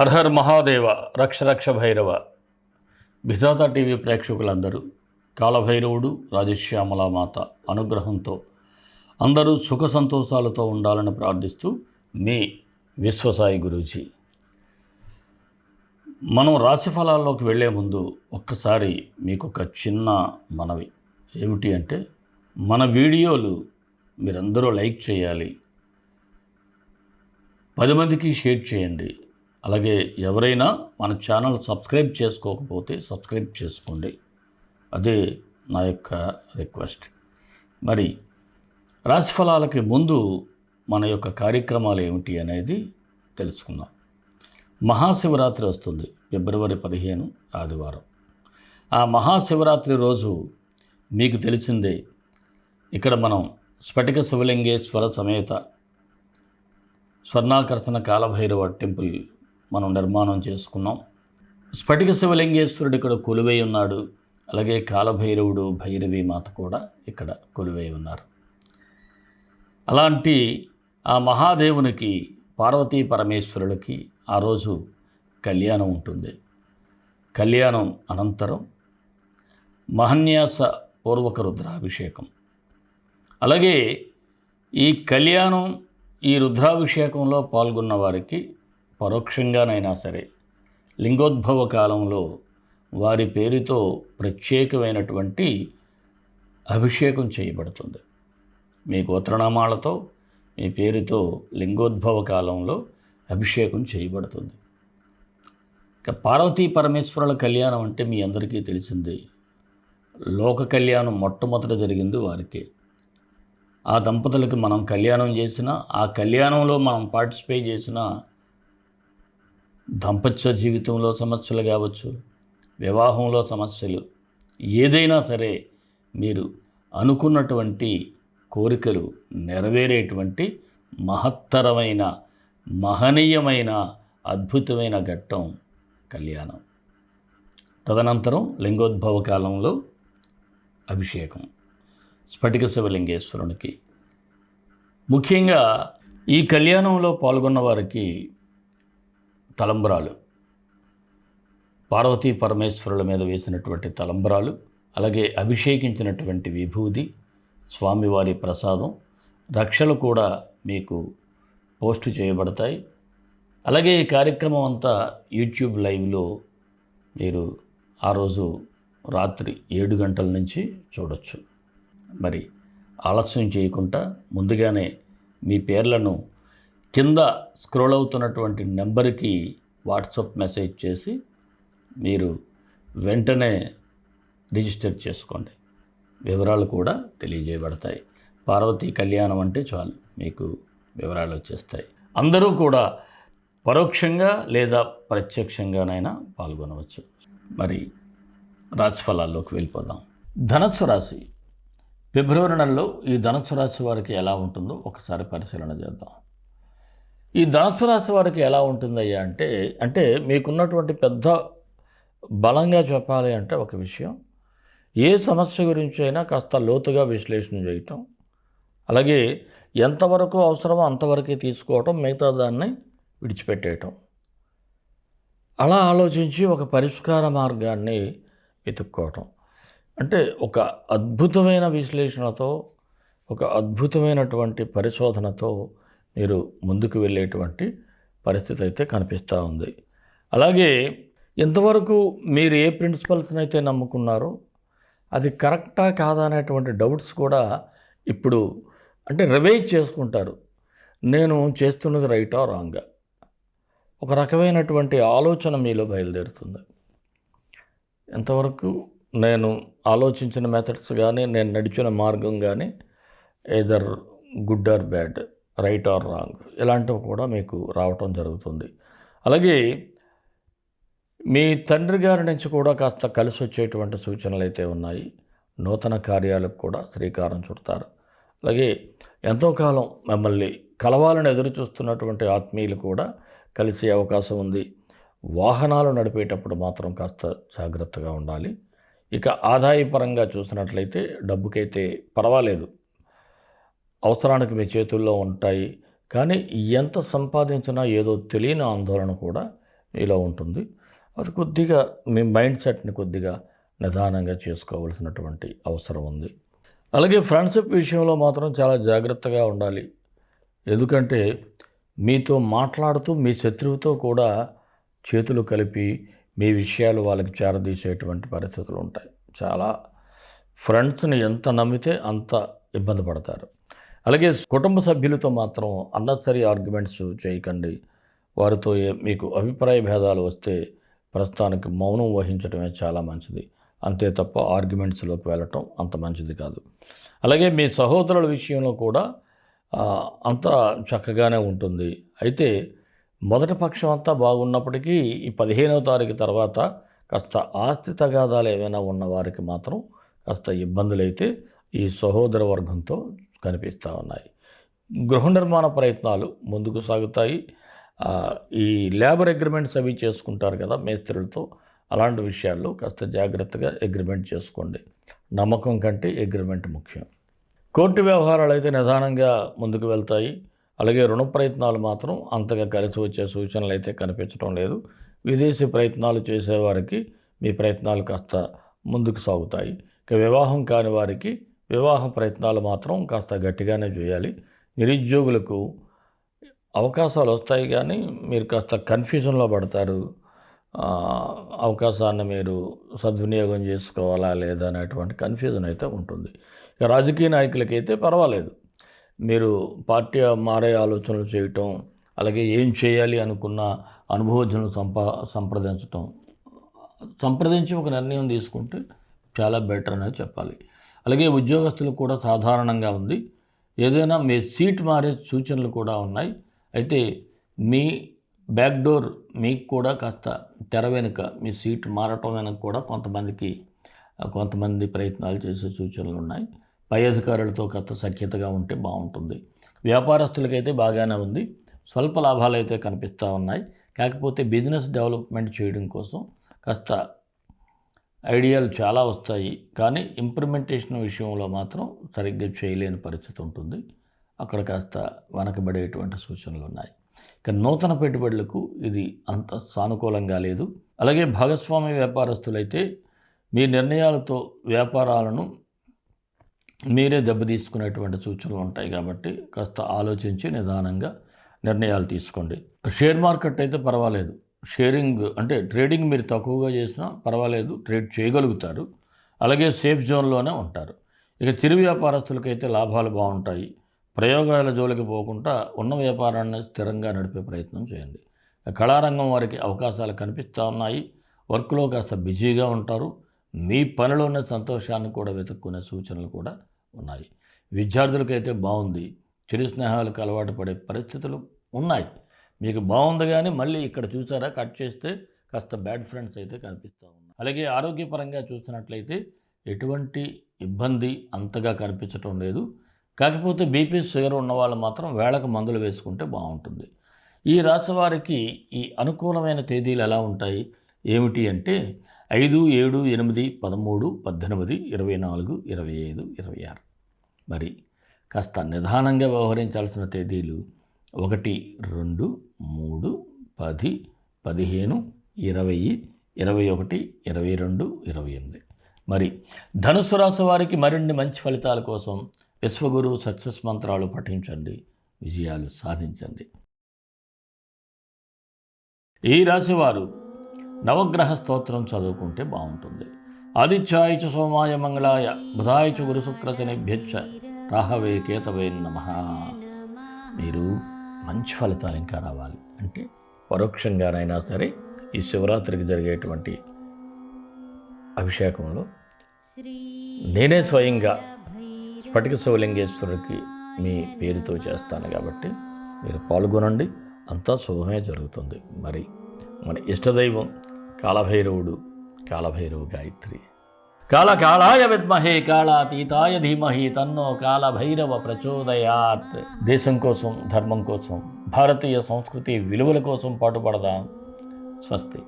హర్హర్ మహాదేవ రక్ష రక్ష భైరవ. విధాత టీవీ ప్రేక్షకులందరూ కాలభైరవుడు రాజశ్యామల మాత అనుగ్రహంతో అందరూ సుఖ సంతోషాలతో ఉండాలని ప్రార్థిస్తూ మీ విశ్వసాయి గురూజీ. మనం రాశి ఫలాల్లోకి వెళ్ళే ముందు ఒక్కసారి మీకు ఒక చిన్న మనవి. ఏమిటి అంటే మన వీడియోలు మీరందరూ లైక్ చేయాలి. పది మందికి షేర్ చేయండి. అలాగే ఎవరైనా మన ఛానల్ సబ్స్క్రైబ్ చేసుకోకపోతే సబ్స్క్రైబ్ చేసుకోండి. అదే నా యొక్క రిక్వెస్ట్. మరి రాశిఫలాలకి ముందు మన యొక్క కార్యక్రమాలు ఏమిటి అనేది తెలుసుకుందాం. మహాశివరాత్రి వస్తుంది ఫిబ్రవరి పదిహేను ఆదివారం. ఆ మహాశివరాత్రి రోజు మీకు తెలిసిందే ఇక్కడ మనం స్ఫటిక శివలింగేశ్వర సమేత స్వర్ణాకర్షణ కాలభైరవ టెంపుల్ మనం నిర్మాణం చేసుకున్నాం. స్ఫటిక శివలింగేశ్వరుడు ఇక్కడ కొలువై ఉన్నాడు. అలాగే కాలభైరవుడు భైరవి మాత కూడా ఇక్కడ కొలువై ఉన్నారు. అలాంటి ఆ మహాదేవునికి పార్వతీ పరమేశ్వరులకి ఆ రోజు కళ్యాణం ఉంటుంది. కళ్యాణం అనంతరం మహన్యాస పూర్వక రుద్రాభిషేకం. అలాగే ఈ కళ్యాణం ఈ రుద్రాభిషేకంలో పాల్గొన్న వారికి పరోక్షంగానైనా సరే లింగోద్భవ కాలంలో వారి పేరుతో ప్రత్యేకమైనటువంటి అభిషేకం చేయబడుతుంది. మీ గోత్రనామాలతో మీ పేరుతో లింగోద్భవ కాలంలో అభిషేకం చేయబడుతుంది. ఇక పార్వతీ పరమేశ్వరుల కళ్యాణం అంటే మీ అందరికీ తెలిసిందే. లోక కళ్యాణం మొట్టమొదట జరిగింది వారికే. ఆ దంపతులకు మనం కళ్యాణం చేసిన ఆ కళ్యాణంలో మనం పార్టిసిపేట్ చేసిన దాంపత్య జీవితంలో సమస్యలు కావచ్చు వివాహంలో సమస్యలు ఏదైనా సరే మీరు అనుకున్నటువంటి కోరికలు నెరవేరేటువంటి మహత్తరమైన మహనీయమైన అద్భుతమైన ఘట్టం కళ్యాణం. తదనంతరం లింగోద్భవ కాలంలో అభిషేకం. స్ఫటిక శివలింగేశ్వరునికి. ముఖ్యంగా ఈ కళ్యాణంలో పాల్గొన్న వారికి తలంబరాలు. పార్వతీ పరమేశ్వరుల మీద వేసినటువంటి తలంబరాలు అలాగే అభిషేకించినటువంటి విభూది స్వామివారి ప్రసాదం రక్షలు కూడా మీకు పోస్ట్ చేయబడతాయి. అలాగే ఈ కార్యక్రమం అంతా యూట్యూబ్ లైవ్లో మీరు ఆ రోజు రాత్రి ఏడు గంటల నుంచి చూడొచ్చు. మరి ఆలస్యం చేయకుండా ముందుగానే మీ పేర్లను కింద స్క్రోల్ అవుతున్నటువంటి నెంబర్కి వాట్సాప్ మెసేజ్ చేసి మీరు వెంటనే రిజిస్టర్ చేసుకోండి. వివరాలు కూడా తెలియజేయబడతాయి. పార్వతీ కళ్యాణం అంటే చాలు మీకు వివరాలు వచ్చేస్తాయి. అందరూ కూడా పరోక్షంగా లేదా ప్రత్యక్షంగానైనా పాల్గొనవచ్చు. మరి రాశి ఫలాల్లోకి వెళ్ళిపోదాం. ధనస్సు రాశి. ఫిబ్రవరి నెలలో ఈ ధనస్సు రాశి వారికి ఎలా ఉంటుందో ఒకసారి పరిశీలన చేద్దాం. ఈ ధనస్సు రాశి వారికి ఎలా ఉంటుందయ్యా అంటే అంటే మీకున్నటువంటి పెద్ద బలంగా చెప్పాలి అంటే ఒక విషయం. ఏ సమస్య గురించి అయినా కాస్త లోతుగా విశ్లేషణ చేయటం. అలాగే ఎంతవరకు అవసరమో అంతవరకే తీసుకోవటం మిగతా దాన్ని విడిచిపెట్టేయటం. అలా ఆలోచించి ఒక పరిష్కార మార్గాన్ని వెతుక్కోవటం. అంటే ఒక అద్భుతమైన విశ్లేషణతో ఒక అద్భుతమైనటువంటి పరిశోధనతో మీరు ముందుకు వెళ్ళేటువంటి పరిస్థితి అయితే కనిపిస్తూ ఉంది. అలాగే ఇంతవరకు మీరు ఏ ప్రిన్సిపల్స్ని అయితే నమ్ముకున్నారో అది కరెక్టా కాదా అనేటువంటి డౌట్స్ కూడా ఇప్పుడు అంటే రివైజ్ చేసుకుంటారు. నేను చేస్తున్నది రైటా రాంగా? ఒక రకమైనటువంటి ఆలోచన మీలో బయలుదేరుతుంది. ఎంతవరకు నేను ఆలోచించిన మెథడ్స్ కానీ నేను నడిచిన మార్గం కానీ either good or bad right or wrong ఇలాంటివి కూడా మీకు రావటం జరుగుతుంది. అలాగే మీ తండ్రి గారి నుంచి కూడా కాస్త కలిసి వచ్చేటువంటి సూచనలు అయితే ఉన్నాయి. నూతన కార్యాలకు కూడా శ్రీకారం చుడతారు. అలాగే ఎంతో కాలం మిమ్మల్ని కలవాలని ఎదురు చూస్తున్నటువంటి ఆత్మీయులు కూడా కలిసే అవకాశం ఉంది. వాహనాలు నడిపేటప్పుడు మాత్రం కాస్త జాగ్రత్తగా ఉండాలి. ఇక ఆదాయపరంగా చూసినట్లయితే డబ్బుకైతే పర్వాలేదు. అవసరానికి మీ చేతుల్లో ఉంటాయి. కానీ ఎంత సంపాదించినా ఏదో తెలియని ఆందోళన కూడా ఇలా ఉంటుంది. అది కొద్దిగా మీ మైండ్ సెట్ని కొద్దిగా నిదానంగా చేసుకోవాల్సినటువంటి అవసరం ఉంది. అలాగే ఫ్రెండ్షిప్ విషయంలో మాత్రం చాలా జాగ్రత్తగా ఉండాలి. ఎందుకంటే మీతో మాట్లాడుతూ మీ శత్రువుతో కూడా చేతులు కలిపి మీ విషయాలు వాళ్ళకి చేరదీసేటువంటి పరిస్థితులు ఉంటాయి. చాలా ఫ్రెండ్స్ని ఎంత నమ్మితే అంత ఇబ్బంది పడతారు. అలాగే కుటుంబ సభ్యులతో మాత్రం అన్నసరి ఆర్గ్యుమెంట్స్ చేయకండి. వారితో ఏ- మీకు అభిప్రాయ భేదాలు వస్తే ప్రస్తుతానికి మౌనం వహించడమే చాలా మంచిది. అంతే తప్ప ఆర్గ్యుమెంట్స్లోకి వెళ్ళటం అంత మంచిది కాదు. అలాగే మీ సహోదరుల విషయంలో కూడా అంత చక్కగానే ఉంటుంది. అయితే మొదటి పక్షం అంతా బాగున్నప్పటికీ ఈ పదిహేనవ తారీఖు తర్వాత కాస్త ఆస్తి తగాదాలు ఏమైనా ఉన్న వారికి మాత్రం కాస్త ఇబ్బందులైతే ఈ సహోదర వర్గంతో కనిపిస్తూ ఉన్నాయి. గృహ నిర్మాణ ప్రయత్నాలు ముందుకు సాగుతాయి. ఈ లేబర్ అగ్రిమెంట్స్ అవి చేసుకుంటారు కదా మేస్త్రులతో అలాంటి విషయాల్లో కాస్త జాగ్రత్తగా అగ్రిమెంట్ చేసుకోండి. నమ్మకం కంటే అగ్రిమెంట్ ముఖ్యం. కోర్టు వ్యవహారాలు అయితే నిదానంగా ముందుకు వెళ్తాయి. అలాగే రుణ ప్రయత్నాలు మాత్రం అంతగా కలిసి వచ్చే సూచనలు అయితే కనిపించడం లేదు. విదేశీ ప్రయత్నాలు చేసేవారికి మీ ప్రయత్నాలు కాస్త ముందుకు సాగుతాయి. ఇక వివాహం కాని వారికి వివాహ ప్రయత్నాలు మాత్రం కాస్త గట్టిగానే చేయాలి. నిరుద్యోగులకు అవకాశాలు వస్తాయి కానీ మీరు కాస్త కన్ఫ్యూజన్లో పడతారు. అవకాశాన్ని మీరు సద్వినియోగం చేసుకోవాలా లేదా అనేటువంటి కన్ఫ్యూజన్ అయితే ఉంటుంది. ఇక రాజకీయ నాయకులకైతే పర్వాలేదు. మీరు పార్టీ మారే ఆలోచనలు చేయటం అలాగే ఏం చేయాలి అనుకున్న అనుభవజ్ఞులను సంపా సంప్రదించటం సంప్రదించి ఒక నిర్ణయం తీసుకుంటే చాలా బెటర్ అనేది చెప్పాలి. అలాగే ఉద్యోగస్తులకు కూడా సాధారణంగా ఉంది. ఏదైనా మీ సీట్ మారే సూచనలు కూడా ఉన్నాయి. అయితే మీ బ్యాక్ డోర్ మీకు కూడా కాస్త తెర వెనుక మీ సీట్ మారటం వెనక కూడా కొంతమందికి కొంతమంది ప్రయత్నాలు చేసే సూచనలు ఉన్నాయి. పై అధికారులతో కాస్త సఖ్యతగా ఉంటే బాగుంటుంది. వ్యాపారస్తులకైతే బాగానే ఉంది. స్వల్ప లాభాలు అయితే కనిపిస్తూ ఉన్నాయి. కాకపోతే బిజినెస్ డెవలప్మెంట్ చేయడం కోసం కాస్త ఐడియాలు చాలా వస్తాయి కానీ ఇంప్లిమెంటేషన్ విషయంలో మాత్రం సరిగ్గా చేయలేని పరిస్థితి ఉంటుంది. అక్కడ కాస్త వెనకబడేటువంటి సూచనలు ఉన్నాయి. ఇక నూతన పెట్టుబడులకు ఇది అంత సానుకూలంగా లేదు. అలాగే భాగస్వామి వ్యాపారస్తులైతే మీ నిర్ణయాలతో వ్యాపారాలను మీరే దెబ్బతీసుకునేటువంటి సూచనలు ఉంటాయి కాబట్టి కాస్త ఆలోచించి నిదానంగా నిర్ణయాలు తీసుకోండి. షేర్ మార్కెట్ అయితే పర్వాలేదు. షేరింగ్ అంటే ట్రేడింగ్ మీరు తక్కువగా చేసినా పర్వాలేదు ట్రేడ్ చేయగలుగుతారు. అలాగే సేఫ్ జోన్లోనే ఉంటారు. ఇక చిరు వ్యాపారస్తులకైతే లాభాలు బాగుంటాయి. ప్రయోగాల జోలికి పోకుండా ఉన్న వ్యాపారాన్ని స్థిరంగా నడిపే ప్రయత్నం చేయండి. కళారంగం వారికి అవకాశాలు కనిపిస్తూ ఉన్నాయి. వర్క్లో కాస్త బిజీగా ఉంటారు. మీ పనిలోనే సంతోషాన్ని కూడా వెతుక్కునే సూచనలు కూడా ఉన్నాయి. విద్యార్థులకైతే బాగుంది. చిరు స్నేహాలకు అలవాటు పడే పరిస్థితులు ఉన్నాయి. మీకు బాగుంది కానీ మళ్ళీ ఇక్కడ చూసారా? కట్ చేస్తే కాస్త బ్యాడ్ ఫ్రెండ్స్ అయితే కనిపిస్తూ ఉన్నాయి అలాగే ఆరోగ్యపరంగా చూసినట్లయితే ఎటువంటి ఇబ్బంది అంతగా కనిపించటం లేదు. కాకపోతే బీపీ షుగర్ ఉన్న వాళ్ళు మాత్రం వేళకు మందులు వేసుకుంటే బాగుంటుంది. ఈ రాశి వారికి ఈ అనుకూలమైన తేదీలు ఎలా ఉంటాయి? ఏమిటి అంటే ఐదు ఏడు ఎనిమిది పదమూడు పద్దెనిమిది ఇరవై నాలుగు ఇరవై ఐదు ఇరవై ఆరు. మరి కాస్త నిదానంగా వ్యవహరించాల్సిన తేదీలు ఒకటి రెండు మూడు పది పదిహేను ఇరవై ఇరవై ఒకటి ఇరవై రెండు ఇరవై ఎనిమిది. మరి ధనుసు రాశి వారికి మరిన్ని మంచి ఫలితాల కోసం విశ్వగురు సక్సెస్ మంత్రాలు పఠించండి విజయాలు సాధించండి. ఈ రాశివారు నవగ్రహ స్తోత్రం చదువుకుంటే బాగుంటుంది. ఆదిత్యాయ సోమాయ మంగళాయ బుధాయ చ గురు రాహవే కేతవే నమ. మీరు మంచి ఫలితాలు ఇంకా రావాలి. అంటే పరోక్షంగానైనా సరే ఈ శివరాత్రికి జరిగేటువంటి అభిషేకంలో నేనే స్వయంగా స్ఫటిక శివలింగేశ్వరుడికి మీ పేరుతో చేస్తాను కాబట్టి మీరు పాల్గొనండి. అంతా శుభమే జరుగుతుంది. మరి మన ఇష్టదైవం కాలభైరవుడు కాలభైరవ గాయత్రి కాలకాళాయ విద్మహే కాళాతీతాయ ధీమహి తన్నో కాలభైరవ ప్రచోదయాత్ దేశం కోసం ధర్మం కోసం భారతీయ సంస్కృతి విలువల కోసం పాటుపడదాం। స్వస్తి।